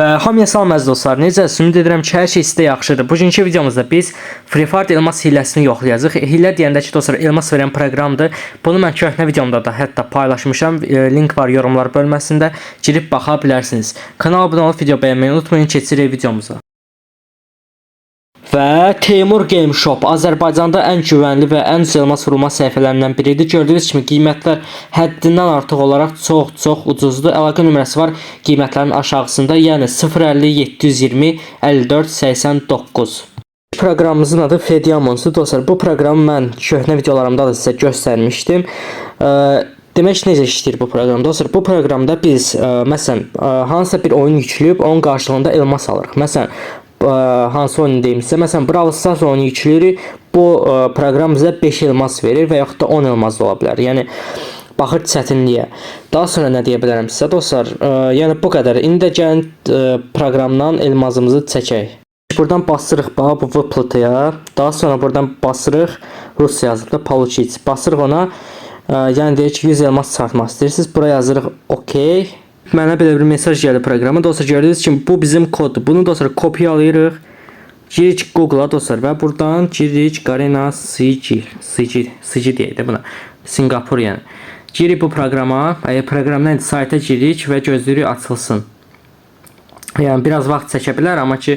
Və hamıya salam əziz dostlar. Necəsiniz? Ümid edirəm ki, hər şey sizdə yaxşıdır. Bugünkü videomuzda biz Free Fire elmas hiləsini yoxlayacağıq. Hillə deyəndə ki, dostlar, elmas verən proqramdır. Bunu mən köhnə videomda da hətta paylaşmışam. E, Link var yorumlar bölməsində. Girib baxa bilərsiniz. Kanala abunə olub video bəyənməyi unutmayın. Keçirik videomuza. Və Teymur Game Shop Azərbaycanda ən güvənli və ən elmas vurulma səhifələrindən biridir. Gördüyünüz kimi qiymətlər həddindən artıq olaraq çox-çox ucuzdur. Əlaqə nömrəsi var qiymətlərin aşağısında, yəni 050 720 54 89. Proqramımızın adı Fediamons'dur dostlar. Bu proqramı mən köhnə videolarımda da sizə göstərmişdim. Demək necə işləyir bu proqram? Dostlar, bu proqramda biz ə, məsələn ə, hansısa bir oyun yükləyib onun qarşılığında elmas alırıq. Məsələn, ə, hansı oyun deyim sizə. Məsələn, Brawl Stars oyunu ikiləri bu ə, proqram bizə 5 elmas verir və yaxud da 10 elmas da ola bilər. Yəni baxır çətinliyə. Daha sonra nə deyə bilərəm sizə dostlar? Ə, yəni bu qədər. İndi də gəlin ə, proqramdan elmazımızı çəkək. Buradan basırıq bax bu Vplutaya. Daha sonra buradan basırıq Rus yazılı Paluchits. Basırıq ona. Ə, yəni deyir ki, 100 elmas çıxartmaq istəyirsiniz. Bura yazırıq OK. Mənə belə bir mesaj gəldi proqrama. Dostlar gördüyünüz kimi bu bizim koddur. Bunu dostlar kopyalayırıq. Giririk Google-a dostlar və buradan giririk Garena. CG, CG deyək də buna. Singapur yəni. Giririk bu proqrama. Əgər proqramdan sayta giririk və gözləyirik açılsın. Yəni biraz vaxt çəkə bilər, amma ki,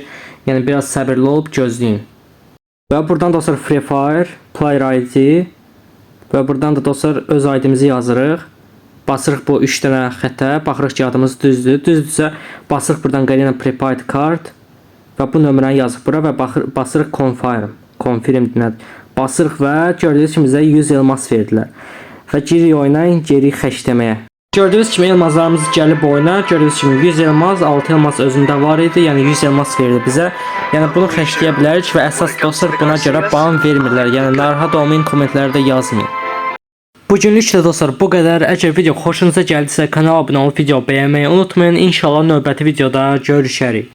yəni biraz səbirli olub gözləyin. Və buradan dostlar Free Fire, Player ID və buradan da dostlar öz ID-mizi yazırıq. Basırıq bu 3 dənə xətə, baxırıq ki, adımız düzdür. Düzdürsə, basırıq buradan Garena Prepaid Card və bu nömrəni yazıb bura və baxır, basırıq Confirm. Confirm nədir? Basırıq və gördüyünüz kimi bizə 100 elmas verdilər. Və giririk oyuna, geri xəşləməyə. Gördüyünüz kimi elmaslarımız gəlib oyuna. Gördüyünüz kimi 100 elmas, 6 elmas özündə var idi. Yəni 100 elmas verdi bizə. Yəni bunu xəşləyə bilərik və əsas dostlar buna görə ban vermirlər. Yəni narahat olmayın, kommentlərdə yazmayın. Bugünlük də dostlar bu qədər. Əgər video xoşunuza gəldisə kanala abunə olub video bəyənməyi unutmayın. İnşallah növbəti videoda görüşərik.